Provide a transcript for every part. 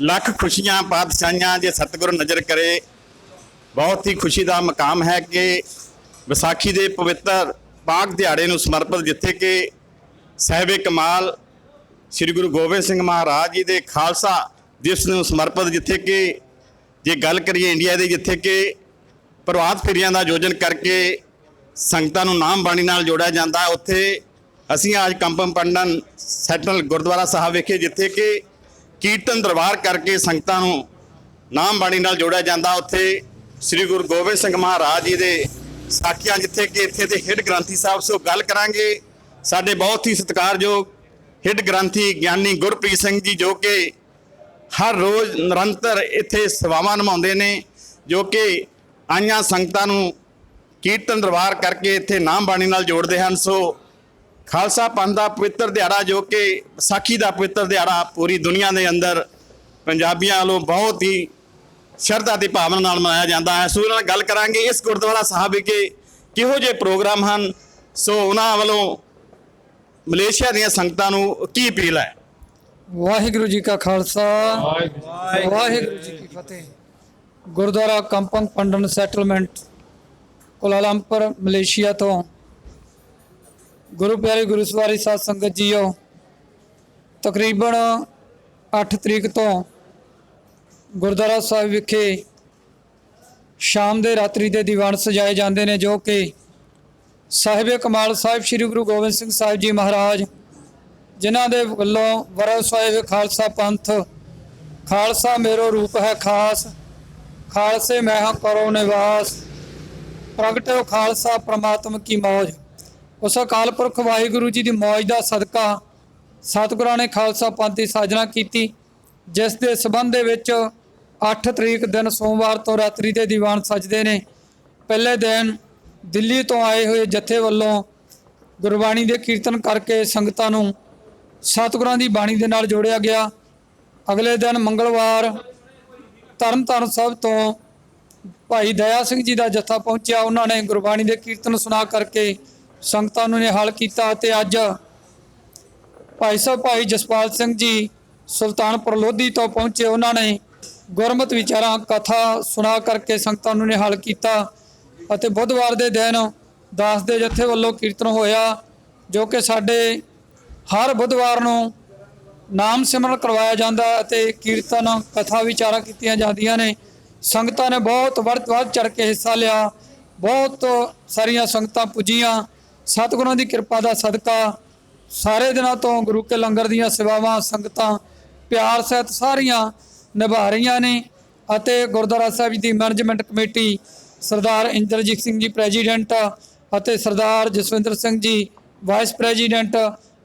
ਲੱਖ ਖੁਸ਼ੀਆਂ ਪਾਤਸ਼ਾਹੀਆਂ ਜੇ ਸਤਿਗੁਰ ਨਜ਼ਰ ਕਰੇ, ਬਹੁਤ ਹੀ ਖੁਸ਼ੀ ਦਾ ਮਕਾਮ ਹੈ ਕਿ ਵਿਸਾਖੀ ਦੇ ਪਵਿੱਤਰ ਪਾਕ ਦਿਹਾੜੇ ਨੂੰ ਸਮਰਪਿਤ ਜਿੱਥੇ ਕਿ ਸਾਹਿਬੇ ਕਮਾਲ, ਸ੍ਰੀ ਗੁਰੂ ਗੋਬਿੰਦ ਸਿੰਘ ਮਹਾਰਾਜ ਜੀ ਦੇ ਖਾਲਸਾ ਦਿਵਸ ਨੂੰ ਸਮਰਪਿਤ ਜਿੱਥੇ ਕਿ ਜੇ ਗੱਲ ਕਰੀਏ ਇੰਡੀਆ ਦੇ, ਜਿੱਥੇ ਕਿ ਪ੍ਰਭਾਤ ਫੇਰੀਆਂ ਦਾ ਆਯੋਜਨ ਕਰਕੇ ਸੰਗਤਾਂ ਨੂੰ ਨਾਮ ਬਾਣੀ ਨਾਲ ਜੋੜਿਆ ਜਾਂਦਾ, ਉੱਥੇ ਅਸੀਂ ਅੱਜ ਕੰਪਮ ਪੰਡਨ ਸੈਟਲ ਗੁਰਦੁਆਰਾ ਸਾਹਿਬ ਵਿਖੇ ਜਿੱਥੇ ਕਿ ਕੀਰਤਨ ਦਰਬਾਰ ਕਰਕੇ ਸੰਗਤਾਂ ਨੂੰ ਨਾਮ ਬਾਣੀ ਨਾਲ ਜੋੜਿਆ ਜਾਂਦਾ। ਉੱਥੇ ਸ੍ਰੀ ਗੁਰੂ ਗੋਬਿੰਦ ਸਿੰਘ ਮਹਾਰਾਜ ਜੀ ਦੇ ਸਾਖੀਆਂ ਜਿੱਥੇ ਕਿ ਇੱਥੇ ਦੇ ਹਿੱਡ ਗ੍ਰੰਥੀ ਸਾਹਿਬ ਸੋ ਗੱਲ ਕਰਾਂਗੇ। ਸਾਡੇ ਬਹੁਤ ਹੀ ਸਤਿਕਾਰਯੋਗ ਹਿੱਡ ਗ੍ਰੰਥੀ ਗਿਆਨੀ ਗੁਰਪ੍ਰੀਤ ਸਿੰਘ ਜੀ ਜੋ ਕਿ ਹਰ ਰੋਜ਼ ਨਿਰੰਤਰ ਇੱਥੇ ਸੇਵਾਵਾਂ ਨਿਭਾਉਂਦੇ ਨੇ, ਜੋ ਕਿ ਆਈਆਂ ਸੰਗਤਾਂ ਨੂੰ ਕੀਰਤਨ ਦਰਬਾਰ ਕਰਕੇ ਇੱਥੇ ਨਾਮ ਬਾਣੀ ਨਾਲ ਜੋੜਦੇ ਹਨ। ਸੋ ਖਾਲਸਾ ਪੰਥ ਦਾ ਪਵਿੱਤਰ ਦਿਹਾੜਾ ਜੋ ਕਿ ਵਿਸਾਖੀ ਦਾ ਪਵਿੱਤਰ ਦਿਹਾੜਾ ਪੂਰੀ ਦੁਨੀਆ ਦੇ ਅੰਦਰ ਪੰਜਾਬੀਆਂ ਵੱਲੋਂ ਬਹੁਤ ਹੀ ਸ਼ਰਧਾ ਤੇ ਭਾਵਨਾ ਨਾਲ ਮਨਾਇਆ ਜਾਂਦਾ ਹੈ। ਸੋ ਨਾਲ ਗੱਲ ਕਰਾਂਗੇ ਇਸ ਗੁਰਦੁਆਰਾ ਸਾਹਿਬ ਵਿਖੇ ਕਿਹੋ ਜਿਹੇ ਪ੍ਰੋਗਰਾਮ ਹਨ। ਸੋ ਉਹਨਾਂ ਵੱਲੋਂ ਮਲੇਸ਼ੀਆ ਦੀਆਂ ਸੰਗਤਾਂ ਨੂੰ ਕੀ ਅਪੀਲ ਹੈ? ਵਾਹਿਗੁਰੂ ਜੀ ਕਾ ਖਾਲਸਾ। ਵਾਹਿਗੁਰੂ ਜੀ ਕੀ ਫਤਿਹ। Gurdwara Kampung Pandan settlement Kuala Lumpur Malaysia ਤੋਂ ਗੁਰੂ ਪਿਆਰੇ ਗੁਰੂ ਸਵਾਰੀ ਸਾਧ ਸੰਗਤ ਜੀਓ, ਤਕਰੀਬਨ 8 ਤਰੀਕ ਤੋਂ ਗੁਰਦੁਆਰਾ ਸਾਹਿਬ ਵਿਖੇ ਸ਼ਾਮ ਦੇ ਰਾਤਰੀ ਦੇ ਦੀਵਾਨ ਸਜਾਏ ਜਾਂਦੇ ਨੇ, ਜੋ ਕਿ ਸਾਹਿਬ ਕਮਾਲ ਸਾਹਿਬ ਸ੍ਰੀ ਗੁਰੂ ਗੋਬਿੰਦ ਸਿੰਘ ਸਾਹਿਬ ਜੀ ਮਹਾਰਾਜ, ਜਿਨ੍ਹਾਂ ਦੇ ਵੱਲੋਂ ਵਰੋ ਸਾਹਿਬ ਖਾਲਸਾ ਪੰਥ, ਖਾਲਸਾ ਮੇਰੋ ਰੂਪ ਹੈ ਖਾਸ, ਖਾਲਸੇ ਮੈਂ ਹਾਂ ਕਰੋ ਨਿਵਾਸ, ਪ੍ਰਗਟਿਓ ਖਾਲਸਾ ਪ੍ਰਮਾਤਮ ਕੀ ਮੌਜ। ਉਸ ਅਕਾਲ ਪੁਰਖ ਵਾਹਿਗੁਰੂ ਜੀ ਦੀ ਮੌਜ ਦਾ ਸਦਕਾ ਸਤਿਗੁਰਾਂ ਨੇ ਖਾਲਸਾ ਪੰਥ ਦੀ ਸਾਜਨਾ ਕੀਤੀ, ਜਿਸ ਦੇ ਸਬੰਧ ਦੇ ਵਿੱਚ 8 ਤਰੀਕ ਦਿਨ ਸੋਮਵਾਰ ਤੋਂ ਰਾਤਰੀ ਦੇ ਦੀਵਾਨ ਸਜਦੇ ਨੇ। ਪਹਿਲੇ ਦਿਨ ਦਿੱਲੀ ਤੋਂ ਆਏ ਹੋਏ ਜਥੇ ਵੱਲੋਂ ਗੁਰਬਾਣੀ ਦੇ ਕੀਰਤਨ ਕਰਕੇ ਸੰਗਤਾਂ ਨੂੰ ਸਤਿਗੁਰਾਂ ਦੀ ਬਾਣੀ ਦੇ ਨਾਲ ਜੋੜਿਆ ਗਿਆ। ਅਗਲੇ ਦਿਨ ਮੰਗਲਵਾਰ ਤਰਨਤਾਰਨ ਸਾਹਿਬ ਤੋਂ ਭਾਈ ਦਇਆ ਸਿੰਘ ਜੀ ਦਾ ਜਥਾ ਪਹੁੰਚਿਆ। ਉਹਨਾਂ ਨੇ ਗੁਰਬਾਣੀ ਦੇ ਕੀਰਤਨ ਸੁਣਾ ਕਰਕੇ ਸੰਗਤਾਂ ਨੂੰ ਨਿਹਾਲ ਕੀਤਾ ਅਤੇ ਅੱਜ ਭਾਈ ਸਾਹਿਬ ਭਾਈ ਜਸਪਾਲ ਸਿੰਘ ਜੀ ਸੁਲਤਾਨਪੁਰ ਲੋਧੀ ਤੋਂ ਪਹੁੰਚੇ, ਉਹਨਾਂ ਨੇ ਗੁਰਮਤਿ ਵਿਚਾਰਾਂ, ਕਥਾ ਸੁਣਾ ਕਰਕੇ ਸੰਗਤਾਂ ਨੂੰ ਨਿਹਾਲ ਕੀਤਾ ਅਤੇ ਬੁੱਧਵਾਰ ਦੇ ਦਿਨ ਦਾਸ ਦੇ ਜਥੇ ਵੱਲੋਂ ਕੀਰਤਨ ਹੋਇਆ, ਜੋ ਕਿ ਸਾਡੇ ਹਰ ਬੁੱਧਵਾਰ ਨੂੰ ਨਾਮ ਸਿਮਰਨ ਕਰਵਾਇਆ ਜਾਂਦਾ ਅਤੇ ਕੀਰਤਨ, ਕਥਾ ਵਿਚਾਰਾਂ ਕੀਤੀਆਂ ਜਾਂਦੀਆਂ ਨੇ। ਸੰਗਤਾਂ ਨੇ ਬਹੁਤ ਵੱਧ ਵੱਧ ਚੜ ਕੇ ਹਿੱਸਾ ਲਿਆ, ਬਹੁਤ ਸਾਰੀਆਂ ਸੰਗਤਾਂ ਪੁੱਜੀਆਂ। ਸਤਿਗੁਰਾਂ ਦੀ ਕਿਰਪਾ ਦਾ ਸਦਕਾ ਸਾਰੇ ਦਿਨਾਂ ਤੋਂ ਗੁਰੂ ਕੇ ਲੰਗਰ ਦੀਆਂ ਸੇਵਾਵਾਂ, ਸੰਗਤਾਂ, ਪਿਆਰ ਸਹਿਤ ਸਾਰੀਆਂ ਨਿਭਾ ਰਹੀਆਂ ਨੇ ਅਤੇ ਗੁਰਦੁਆਰਾ ਸਾਹਿਬ ਜੀ ਦੀ management committee Sardar Inderjit Singh ji president ਅਤੇ ਸਰਦਾਰ ਜਸਵਿੰਦਰ ਸਿੰਘ ਜੀ ਵਾਈਸ ਪ੍ਰੈਜ਼ੀਡੈਂਟ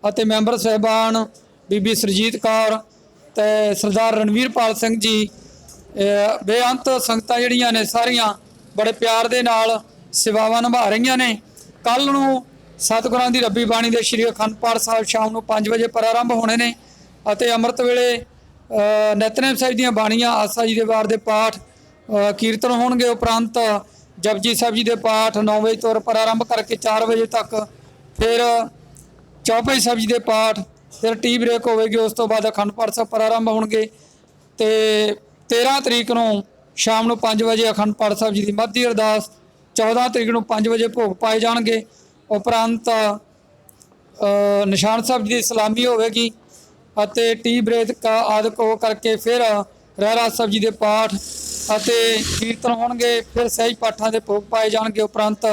ਅਤੇ ਮੈਂਬਰ ਸਹਿਬਾਨ ਬੀਬੀ ਸਰਜੀਤ ਕੌਰ ਤੇ ਸਰਦਾਰ ਰਣਵੀਰਪਾਲ ਸਿੰਘ ਜੀ ਬੇਅੰਤ ਸੰਗਤਾਂ ਜਿਹੜੀਆਂ ਨੇ ਸਾਰੀਆਂ ਬੜੇ ਪਿਆਰ ਦੇ ਨਾਲ ਸੇਵਾਵਾਂ ਨਿਭਾ ਰਹੀਆਂ ਨੇ। ਕੱਲ ਨੂੰ ਸਤਿਗੁਰਾਂ ਦੀ ਰੱਬੀ ਬਾਣੀ ਦੇ ਸ਼੍ਰੀ ਅਖੰਡ ਪਾਠ ਸਾਹਿਬ ਸ਼ਾਮ ਨੂੰ 5 ਵਜੇ ਪ੍ਰਾਰੰਭ ਹੋਣੇ ਨੇ ਅਤੇ ਅੰਮ੍ਰਿਤ ਵੇਲੇ ਅਹ ਨਿਤਨੇਮ ਸਾਹਿਬ ਦੀਆਂ ਬਾਣੀਆਂ ਆਸਾ ਜੀ ਦੇ ਵਾਰ ਦੇ ਪਾਠ ਕੀਰਤਨ ਹੋਣਗੇ ਉਪਰੰਤ ਜਪਜੀ ਸਾਹਿਬ ਜੀ ਦੇ ਪਾਠ 9 ਵਜੇ ਤੋਂ ਪ੍ਰਾਰੰਭ ਕਰਕੇ 4 ਵਜੇ ਤੱਕ, ਫਿਰ ਚੌਪਈ ਸਾਹਿਬ ਜੀ ਦੇ ਪਾਠ, ਫਿਰ ਟੀ ਬ੍ਰੇਕ ਹੋਵੇਗੀ, ਉਸ ਤੋਂ ਬਾਅਦ ਅਖੰਡ ਪਾਠ ਸਾਹਿਬ ਪ੍ਰਾਰੰਭ ਹੋਣਗੇ ਤੇ 13 ਤਰੀਕ ਨੂੰ ਸ਼ਾਮ ਨੂੰ 5 ਵਜੇ ਅਖੰਡ ਪਾਠ ਸਾਹਿਬ ਜੀ ਦੀ ਮੱਧੀ ਅਰਦਾਸ 14 ਤਰੀਕ ਨੂੰ 5 ਵਜੇ ਭੋਗ ਪਾਏ ਜਾਣਗੇ। ਉਪਰੰਤ ਨਿਸ਼ਾਨ ਸਾਹਿਬ ਜੀ ਦੀ ਸਲਾਮੀ ਹੋਵੇਗੀ ਅਤੇ ਟੀ ਬ੍ਰੇਕ ਕਾ ਆਦਿਕ ਹੋ ਕਰਕੇ ਫਿਰ ਰਹਿਰਾ ਸਾਹਿਬ ਜੀ ਦੇ ਪਾਠ ਅਤੇ ਕੀਰਤਨ ਹੋਣਗੇ। ਫਿਰ ਸਹਿਜ ਪਾਠਾਂ ਦੇ ਭੋਗ ਪਾਏ ਜਾਣਗੇ। ਉਪਰੰਤ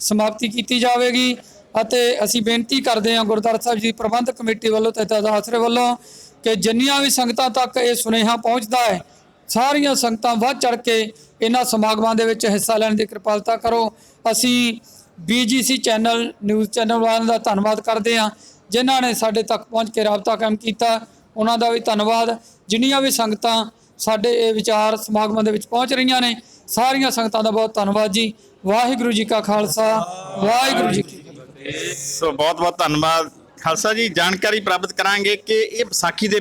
ਸਮਾਪਤੀ ਕੀਤੀ ਜਾਵੇਗੀ ਅਤੇ ਅਸੀਂ ਬੇਨਤੀ ਕਰਦੇ ਹਾਂ ਗੁਰਦੁਆਰਾ ਸਾਹਿਬ ਜੀ ਦੀ ਪ੍ਰਬੰਧਕ ਕਮੇਟੀ ਵੱਲੋਂ ਤੇ ਦਾਸਰੇ ਵੱਲੋਂ ਕਿ ਜਿੰਨੀਆਂ ਵੀ ਸੰਗਤਾਂ ਤੱਕ ਇਹ ਸੁਨੇਹਾ ਪਹੁੰਚਦਾ ਹੈ ਸਾਰੀਆਂ ਸੰਗਤਾਂ ਵੱਧ ਚੜ ਕੇ ਇਹਨਾਂ ਸਮਾਗਮਾਂ ਦੇ ਵਿੱਚ ਹਿੱਸਾ ਲੈਣ ਦੀ ਕਿਰਪਾਲਤਾ ਕਰੋ। ਅਸੀਂ BGC ਚੈਨਲ, ਨਿਊਜ਼ ਚੈਨਲ ਵਾਲਿਆਂ ਦਾ ਧੰਨਵਾਦ ਕਰਦੇ ਹਾਂ, ਜਿਨ੍ਹਾਂ ਨੇ ਸਾਡੇ ਤੱਕ ਪਹੁੰਚ ਕੇ ਰਾਬਤਾ ਕਾਇਮ ਕੀਤਾ। ਉਹਨਾਂ ਦਾ ਵੀ ਧੰਨਵਾਦ। ਜਿੰਨੀਆਂ ਵੀ ਸੰਗਤਾਂ ਸਾਡੇ ਇਹ ਵਿਚਾਰ ਸਮਾਗਮਾਂ ਦੇ ਵਿੱਚ ਪਹੁੰਚ ਰਹੀਆਂ ਨੇ, ਸਾਰੀਆਂ ਸੰਗਤਾਂ ਦਾ ਬਹੁਤ ਧੰਨਵਾਦ ਜੀ। ਵਾਹਿਗੁਰੂ ਜੀ ਕਾ ਖਾਲਸਾ, ਵਾਹਿਗੁਰੂ ਜੀ ਕੀ ਫਤਿਹ। ਸੋ ਬਹੁਤ ਬਹੁਤ ਧੰਨਵਾਦ। ਖਾਲਸਾ ਜੀ, ਜਾਣਕਾਰੀ ਪ੍ਰਾਪਤ ਕਰਾਂਗੇ ਕਿ ਇਹ ਵਿਸਾਖੀ ਦੇ